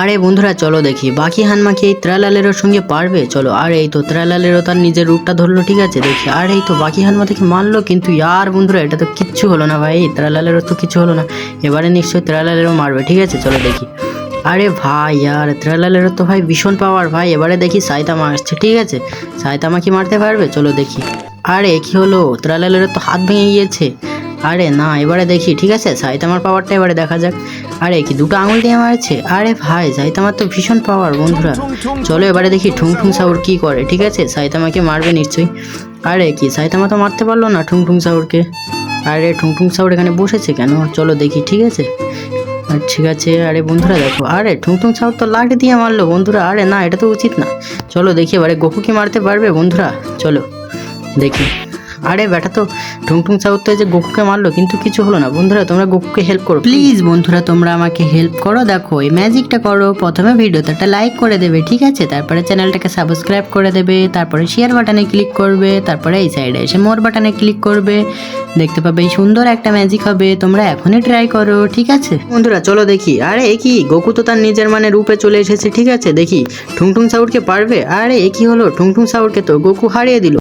আরে বন্ধুরা, চলো দেখি। বাকি হানমাকি এই ত্রালালেরও সঙ্গে পারবে? চলো, আর এই তো ত্রালালেরও তার নিজের রূপটা ধরলো, ঠিক আছে? দেখি, আর এই তো বাকি হানমা থেকে মারলো, কিন্তু ইয়ার বন্ধুরা, এটা তো কিচ্ছু হলো না ভাই, ত্রালালেরও তো কিছু হলো না। এবারে নিশ্চয়ই ত্রালালেরও মারবে, ঠিক আছে? চলো দেখি। আরে ভাই আর ত্রালালেরও তো ভাই ভীষণ পাওয়ার ভাই, এবারে দেখি সাইতামা আসছে, ঠিক আছে? সাইতামা কি মারতে পারবে? চলো দেখি। আরে, কি হলো? ত্রালালেরও তো হাত ভেঙে গিয়েছে। আরে না, এবারে দেখি, ঠিক আছে? সাইতামার পাওয়ারটা এবারে দেখা যাক। আরে কি, দুটো আঙুল দিয়ে মারছে? আরে ভাই সাইতামার তো ভীষণ পাওয়ার বন্ধুরা। চলো এবারে দেখি ঠুং ঠুং সাউর কি করে, ঠিক আছে? সাইতামাকে মারবে নিশ্চয়ই। আরে কি সাইতামা তো মারতে পারল না ঠুং ঠুং সাউরকে। আরে ঠুং ঠুং সাউর এখানে বসেছে কেন? চলো দেখি, ঠিক আছে? আর ঠিক আছে, আরে বন্ধুরা দেখো, আরে ঠুং ঠুং সাউর তো লাঠি দিয়ে মারলো, বন্ধুরা। আরে না, এটা তো উচিত না। চলো দেখি এবারে গোকুকে মারতে পারবে, বন্ধুরা? চলো দেখি। আরে বেটা তো ঠুংঠুং সাউথ যে গোকুকে মারলো, কিন্তু কিছু হলো না। বন্ধুরা, তোমরা গোকুকে হেল্প করো প্লিজ বন্ধুরা, তোমরা আমাকে হেল্প করো, দেখো, এই ম্যাজিকটা করো। প্রথমে ভিডিওতে একটা লাইক করে দেবে, ঠিক আছে? তারপরে চ্যানেলটাকে সাবস্ক্রাইব করে দেবে, তারপরে শেয়ার বাটনে ক্লিক করবে, তারপরে এই সাইডে এসে মোর বাটনে ক্লিক করবে। দেখতে পাবে এই সুন্দর একটা ম্যাজিক হবে, তোমরা এখনই ট্রাই করো, ঠিক আছে? বন্ধুরা, চলো দেখি। আরে, এ কি? গোকু তো তার নিজের মানে রূপে চলে এসেছে, ঠিক আছে? দেখি, ঠুংঠুং সাউরকে পারবে? আরে, এ কি হলো? ঠুংঠুং সাউরকে তো গোকু হারিয়ে দিল।